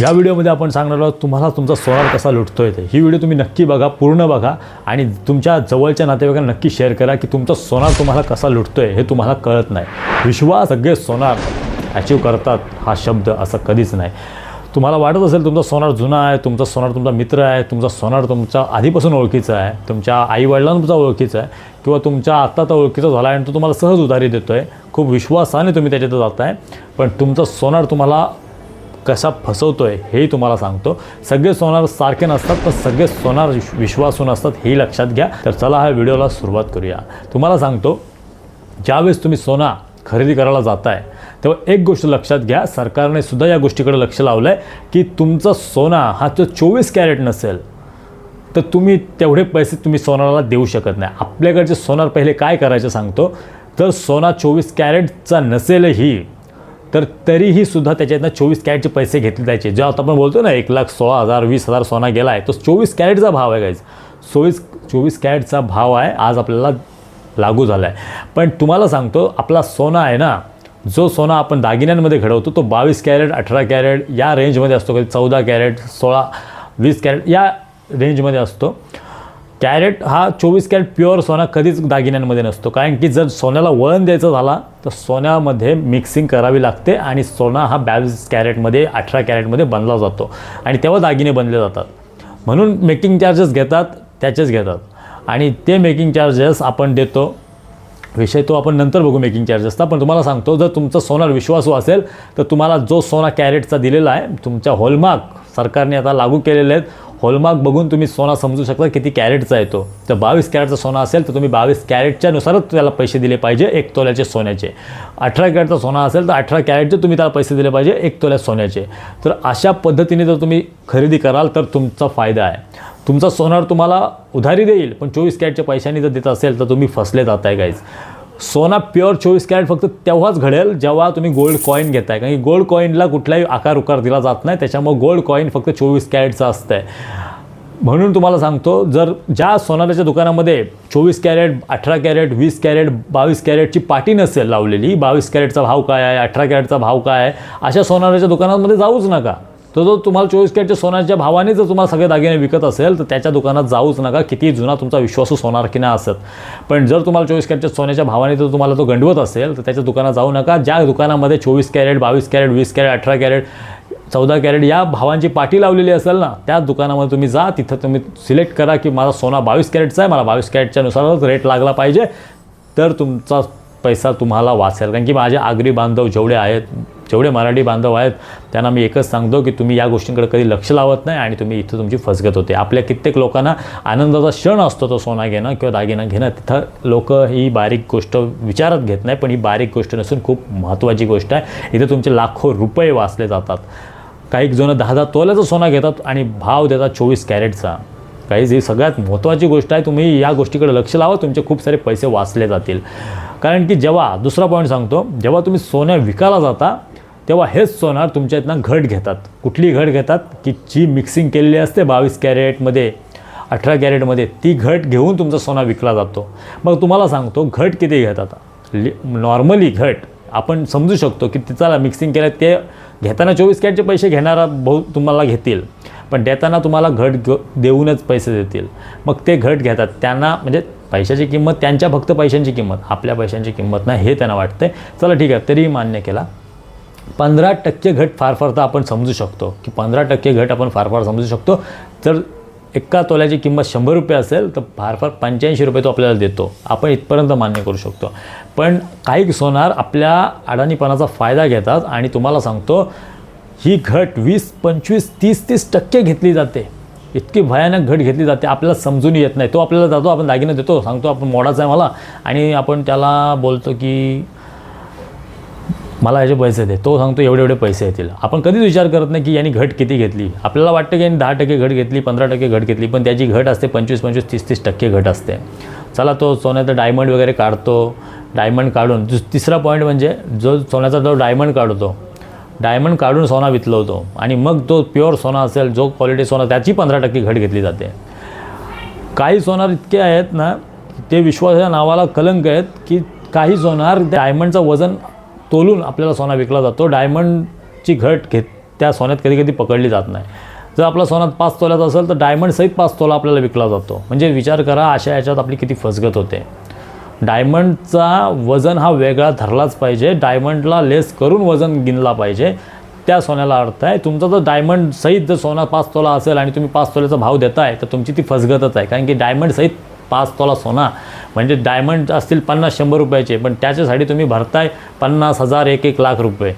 या व्हिडिओमध्ये आपण सांगणार आहोत तुम्हाला तुमचा सोनार कसा लुटतोय ते. ही व्हिडिओ तुम्ही नक्की बघा पूर्ण बघा आणि तुमच्या जवळच्या नातेवाईकांना नक्की शेअर करा की तुमचा सोनार तुम्हाला कसा लुटतोय हे तुम्हाला कळत नाही. विश्वास सगळे सोनार अचीव करतात हा शब्द असं कधीच नाही. तुम्हाला वाटत असेल तुमचा सोनार जुना आहे तुमचा सोनार तुमचा मित्र आहे तुमचा सोनार तुमचा आधीपासून ओळखीचा आहे तुमच्या आईवडिलांचा ओळखीचा आहे किंवा तुमच्या आत्ता तर ओळखीचा झाला आहे आणि तो तुम्हाला सहज उधारी देतो आहे खूप विश्वासाने तुम्ही त्याच्यात जात आहे पण तुमचा सोनार तुम्हाला कसा फसवतो आहे हेही तुम्हाला सांगतो. सगळे सोनार सारखे नसतात पण सगळे सोनार विश्वासून विश्वासू नसतात लक्षात घ्या. तर चला हा व्हिडिओला सुरुवात करूया. तुम्हाला सांगतो ज्यावेळेस तुम्ही सोना खरेदी करायला जाताय तेव्हा एक गोष्ट लक्षात घ्या. सरकारने सुद्धा या गोष्टीकडे लक्ष लावलं आहे की तुमचा सोना हा जो चोवीस कॅरेट नसेल तर तुम्ही तेवढे पैसे तुम्ही सोनाराला देऊ शकत नाही. आपल्याकडचे सोनार पहिले काय करायचं सांगतो तर सोना चोवीस कॅरेटचा नसेलही तर तरीही सुद्धा त्याच्यातनं चोवीस कॅरेटचे पैसे घेतले जायचे. जे आता आपण बोलतो ना एक लाख सोळा हजार वीस हजार सोना गेला आहे तो चोवीस कॅरेटचा भाव आहे गाईज चोवीस चोवीस कॅरेटचा भाव आहे आज आपल्याला लागू झाला आहे पण तुम्हाला सांगतो आपला सोना आहे ना जो सोना आपण दागिन्यांमध्ये घडवतो तो बावीस कॅरेट अठरा कॅरेट या रेंजमध्ये असतो कधी चौदा कॅरेट सोळा वीस कॅरेट या रेंजमध्ये असतो. कॅरेट हा चोवीस कॅरेट प्युअर सोना कधीच दागिन्यांमध्ये नसतो. कारण की जर सोन्याला वळण द्यायचं झाला तर सोन्यामध्ये मिक्सिंग करावी लागते आणि सोना हा बावीस कॅरेटमध्ये अठरा कॅरेटमध्ये बनला जातो. आणि तेव्हा दागिने बनले जातात. म्हणून मेकिंग चार्जेस घेतात त्याचेच घेतात. आणि ते मेकिंग चार्जेस आपण देतो. विषय तो आपण नंतर बघू मेकिंग चार्जेसचा पण तुम्हाला सांगतो जर तुमचा सोनार विश्वासू असेल तर तुम्हाला जो सोना कॅरेटचा दिलेला आहे तुमच्या हॉलमार्क सरकारने आता लागू केलेले आहेत. हॉलमार्क बघून तुम्ही सोना समजू शकता किती कॅरेटचा येतो तर बावीस कॅरेटचा सोना असेल तर तुम्ही बावीस कॅरेटच्या नुसारच त्याला पैसे दिले पाहिजे एक तोल्याचे सोन्याचे. अठरा कॅरेटचा सोना असेल तर अठरा कॅरेटचे तुम्ही त्याला पैसे दिले पाहिजे एक तोल्या सोन्याचे. तर अशा पद्धतीने जर तुम्ही खरेदी कराल तर तुमचा फायदा आहे. तुमचा सोनार तुम्हाला उधारी देईल पण चोवीस कॅरेटच्या पैशांनी जर देत असेल तर तुम्ही फसले जात आहे काहीच सोना प्युअर चोवीस कॅरेट फक्त तेव्हाच घडेल जेव्हा तुम्ही गोल्ड कॉईन घेताय. कारण की गोल्ड कॉईनला कुठलाही आकार उकार दिला जात नाही त्याच्यामुळे गोल्ड कॉईन फक्त चोवीस कॅरेटचं असतं आहे म्हणून तुम्हाला सांगतो जर ज्या सोनाराच्या दुकानामध्ये चोवीस कॅरेट अठरा कॅरेट वीस कॅरेट बावीस कॅरेटची पाटी नसेल लावलेली बावीस कॅरेटचा भाव काय आहे अठरा कॅरेटचा भाव काय आहे अशा सोनाराच्या दुकानामध्ये जाऊच नका. तो जो तुम्हाला चोवीस कॅरेटच्या सोन्याच्या भावाने जर तुम्हाला सगळे दागिने विकत असेल तर त्याच्या दुकानात जाऊच नका. किती जुना तुमचा विश्वासू सोनार की नाही असत पण जर तुम्हाला चोवीस कॅरेटच्या सोन्याच्या भावाने जर तुम्हाला तो गंडवत असेल तर त्याच्या दुकानात जाऊ नका. ज्या दुकानामध्ये चोवीस कॅरेट बावीस कॅरेट वीस कॅरेट अठरा कॅरेट चौदा कॅरेट या भावांची पाटी लावलेली असेल ना त्या दुकानामध्ये तुम्ही जा. तिथं तुम्ही सिलेक्ट करा की माझा सोना बावीस कॅरेटचा आहे मला बावीस कॅरेटच्या नुसारच रेट लागला पाहिजे. तर तुमचा पैसा तुम्हाला वाचेल. कारण की माझे आगरी बांधव जेवढे आहेत जेवढे मराठी बांधव आहेत त्यांना मी एकच सांगतो की तुम्ही या गोष्टींकडे कधी लक्ष लावत नाही आणि तुम्ही इथं तुमची फसगत होते. आपल्या कित्येक लोकांना आनंदाचा क्षण असतो तो सोना घेणं किंवा दागिना घेणं. तिथं लोक ही बारीक गोष्ट विचारात घेत नाही पण ही बारीक गोष्ट नसून खूप महत्त्वाची गोष्ट आहे. इथं तुमचे लाखो रुपये वाचले जातात. काही जण दहा दहा तोल्याचं सोना घेतात आणि भाव देतात चोवीस कॅरेटचा. काही जी सगळ्यात महत्त्वाची गोष्ट आहे तुम्ही या गोष्टीकडे लक्ष लावा तुमचे खूप सारे पैसे वाचले जातील. कारण की जेव्हा दुसरा पॉईंट सांगतो जेव्हा तुम्ही सोनं विकायला जाता तेव्हा हेच सोनार तुमच्या इथनं घट घेतात. कुठली घट घेतात? की जी मिक्सिंग केलेली असते बावीस कॅरेटमध्ये अठरा कॅरेटमध्ये ती घट घेऊन तुमचा सोना विकला जातो. मग तुम्हाला सांगतो घट किती घेतात? लि नॉर्मली घट आपण समजू शकतो की तिचा मिक्सिंग केलं ते घेताना चोवीस कॅरेटचे पैसे घेणारा बहु तुम्हाला घेतील. पण देताना तुम्हाला घट ग देऊनच पैसे देतील. मग ते घट घेतात. त्यांना म्हणजे पैशाची किंमत त्यांच्या फक्त पैशांची किंमत आपल्या पैशांची किंमत नाही हे त्यांना वाटते चला ठीक आहे तरीही मान्य केला. पंधरा टक्के घट फार फार तर आपण समजू शकतो. की पंधरा टक्के घट आपण फार फार समजू शकतो. जर एका तोल्याची किंमत शंभर रुपये असेल तर फार फार पंच्याऐंशी रुपये तो आपल्याला देतो. आपण इथपर्यंत मान्य करू शकतो. पण काही सोनार आपल्या अडाणीपणाचा फायदा घेतात आणि तुम्हाला सांगतो ही घट वीस पंचवीस तीस तीस टक्के घेतली जाते. इतकी भयानक घट घेतली जाते. आपल्याला समजून येत नाही. तो आपल्याला जातो आपण दागिने देतो सांगतो आपण मोडाचा आहे मला. आणि आपण त्याला बोलतो की मला ह्याचे पैसे दे. तो सांगतो एवढे एवढे पैसे येतील आपण कधीच विचार करत नाही की यांनी घट किती घेतली. आपल्याला वाटतं की यांनी दहा टक्के घट घेतली पंधरा टक्के घट घेतली पण त्याची घट असते पंचवीस पंचवीस तीस तीस टक्के घट असते. चला तो सोन्याचा डायमंड वगैरे काढतो. डायमंड काढून दुस तिसरा पॉईंट म्हणजे जो सोन्याचा जो डायमंड काढतो डायमंड काढून सोना वितलवतो आणि मग तो प्युअर सोना असेल जो क्वालिटी सोना त्याची पंधरा टक्के घट घेतली जाते. काही सोनार इतके आहेत ना ते विश्वासाच्या नावाला कलंक आहेत की काही सोनार डायमंडचं वजन तोलून आपल्याला सोना विकला जातो. डायमंडची घट घेत त्या सोन्यात कधी कधी पकडली जात नाही. जर आपला सोन्यात पाच तोल्याचा असेल तर डायमंड सहित पाच तोला आपल्याला विकला जातो. म्हणजे विचार करा अशा याच्यात आपली किती फसगत होते. डायमंडचा वजन हा वेगळा धरलाच पाहिजे. डायमंडला लेस करून वजन गिनला पाहिजे. त्या सोन्याला अर्थ आहे तुमचा जर डायमंड सहित जर सोना पाच तोला असेल आणि तुम्ही पाच तोल्याचा भाव देताय तर तुमची ती फसगतच आहे. कारण की डायमंड सहित पाच तोला सोना. म्हणजे डायमंड असतील पन्नास शंभर रुपयाचे पण त्याच्यासाठी तुम्ही भरताय पन्नास हजार एक एक लाख रुपये.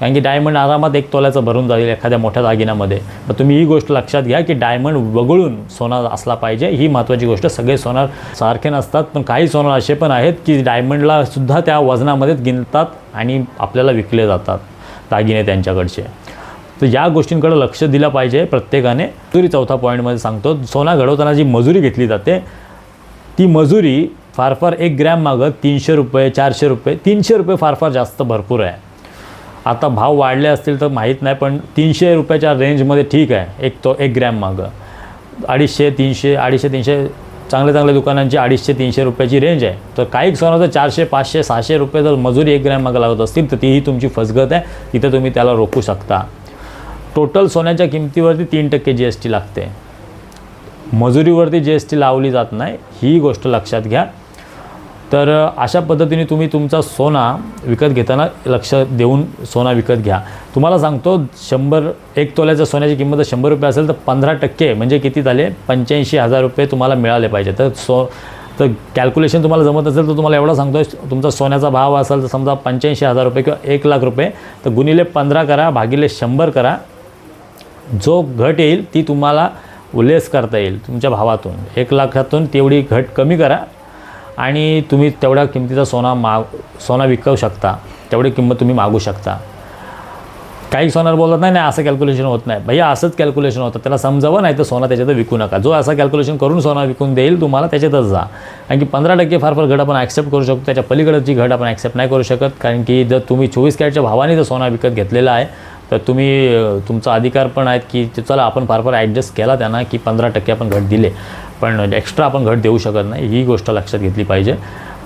कारण की डायमंड आरामात एक तोल्याचं भरून जाईल एखाद्या मोठ्या दागिन्यामध्ये. तर तुम्ही ही गोष्ट लक्षात घ्या की डायमंड वगळून सोना असला पाहिजे ही महत्त्वाची गोष्ट. सगळे सोनार सारखे नसतात पण काही सोनार असे पण आहेत की डायमंडला सुद्धा त्या वजनामध्येच गिनतात आणि आपल्याला विकले जातात दागिने त्यांच्याकडचे. तर या गोष्टींकडे लक्ष दिलं पाहिजे प्रत्येकाने. मजुरी चौथा पॉईंटमध्ये सांगतो सोना घडवताना जी मजुरी घेतली जाते ती मजुरी फार फार एक ग्रॅम मागं तीनशे रुपये चारशे रुपये तीनशे रुपये फार फार जास्त भरपूर आहे. आता भाव वाढले असतील तर माहीत नाही पण तीनशे रुपयाच्या रेंजमध्ये ठीक आहे. एक तो एक ग्रॅम मागं. अडीचशे तीनशे अडीचशे तीनशे चांगल्या चांगल्या दुकानांची अडीचशे तीनशे रुपयाची रेंज आहे. तर काही सोनं चारशे पाचशे सहाशे रुपये जर मजुरी एक ग्रॅम मागं लागत असतील तर तीही तुमची फसगत आहे. तिथं तुम्ही त्याला रोखू शकता. टोटल सोन्याच्या किमतीवरती तीन टक्के जी एस टी लागते. मजुरीवरती जी एस टी लावली जात नाही ही गोष्ट लक्षात घ्या. तर अशा पद्धतीने तुम्ही तुमचा सोना विकत घेताना लक्ष देऊन सोना विकत घ्या. तुम्हाला सांगतो शंभर एक तोल्याच्या सोन्याची किंमत जर शंभर रुपये असेल तर पंधरा टक्के म्हणजे किती झाले? पंच्याऐंशी हजार रुपये तुम्हाला मिळाले पाहिजे. तर सो तर कॅल्क्युलेशन तुम्हाला जमत असेल तर तुम्हाला एवढा सांगतो तुमचा सोन्याचा भाव असेल तर समजा पंच्याऐंशी हजार रुपये किंवा एक लाख रुपये तर गुणिले पंधरा करा भागिले शंभर करा. जो घट येईल ती तुम्हाला उल्लेस करता येईल तुमच्या भावातून. एक लाखातून तेवढी घट कमी करा आणि तुम्ही तेवढ्या किमतीचा सोना माग सोना विकू शकता. तेवढी किंमत तुम्ही मागू शकता. काही सोनार बोलत नाही नाही असं कॅल्क्युलेशन होत नाही. भैया असंच कॅल्क्युलेशन होतं. त्याला समजावं नाही तर सोना त्याच्यात विकू नका. जो असं कॅल्क्युलेशन करून सोना विकून देईल तुम्हाला त्याच्यातच जा. कारण की पंधरा टक्के फार फार घट आपण ॲक्सेप्ट करू शकतो. त्याच्या पलीकडची घट आपण ॲक्सेप्ट नाही करू शकत. कारण की जर तुम्ही चोवीस कॅरेटच्या भावाने जर सोना विकत घेतलेला आहे तर तुम्ही तुमचा अधिकार पण आहेत की चला आपण फार फार ॲडजस्ट केला त्यांना की पंधरा टक्के आपण घट दिले. पण एक्स्ट्रा आपण घट देऊ शकत नाही ही गोष्ट लक्षात घेतली पाहिजे.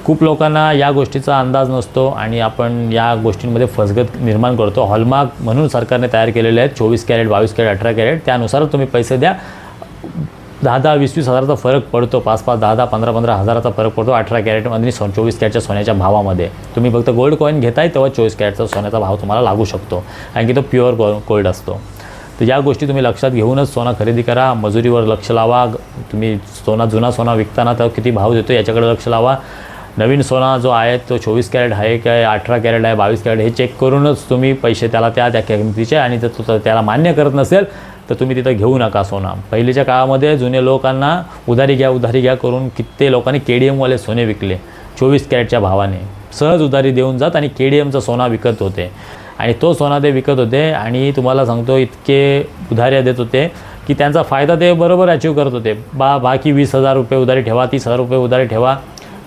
खूप लोकांना या गोष्टीचा अंदाज नसतो आणि आपण या गोष्टींमध्ये फसगत निर्माण करतो. हॉलमार्क म्हणून सरकारने तयार केलेले आहेत चोवीस कॅरेट बावीस कॅरेट अठरा कॅरेट त्यानुसार तुम्ही पैसे द्या. दहा दहा वीस वीस हजाराचा फरक पडतो. पाच पाच दहा दहा पंधरा पंधरा हजाराचा फरक पडतो. अठरा कॅरेटमध्ये सो चोवीस कॅरेटच्या सोन्याच्या भावामध्ये. तुम्ही फक्त गोल्ड कॉईन घेताय तेव्हा चोवीस कॅरेटचा सोन्याचा भाव तुम्हाला लागू शकतो. कारण की तो प्युअर गो गोल्ड असतो. तर या गोष्टी तुम्ही लक्षात घेऊनच सोना खरेदी करा. मजुरीवर लक्ष लावा. तुम्ही सोना जुना सोना विकताना तर किती भाव देतो याच्याकडे लक्ष लावा. नवीन सोना जो आहे तो चोवीस कॅरेट आहे काय अठरा कॅरेट आहे बावीस कॅरेट हे चेक करूनच तुम्ही पैसे त्याला त्या त्या किमतीचे आणि जर तो त्याला मान्य करत नसेल तर तुम्ही तिथं घेऊ नका सोना. पहिलीच्या काळामध्ये जुने लोकांना उधारी घ्या उधारी घ्या करून कित्येक लोकांनी के डी एमवाले सोने विकले. चोवीस कॅरेटच्या भावाने. सहज उधारी देऊन जात आणि के डी एमचा सोना विकत होते. आणि तो सोना ते विकत होते आणि तुम्हाला सांगतो इतके उधाऱ्या देत होते की त्यांचा फायदा ते बरोबर अचीव करत होते. बा बाकी वीस हजार रुपये उधारी ठेवा तीस हजार रुपये उधारी ठेवा.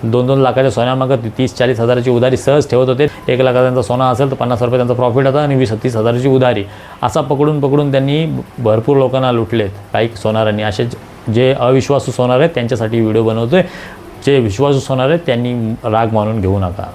दोन दोन लाखाच्या सोन्यामागं तीस चाळीस हजाराची उधारी सहज ठेवत होते. एक लाखाचा त्यांचा सोना असेल तर पन्नास रुपये त्यांचा प्रॉफिट होता आणि वीस तीस हजाराची उधारी. असा पकडून पकडून त्यांनी भरपूर लोकांना लुटलेत. काही सोनारांनी. असे जे अविश्वासू सोनार आहेत त्यांच्यासाठी व्हिडिओ बनवतोय. जे विश्वासू सोनार आहेत त्यांनी राग मानून घेऊ नका.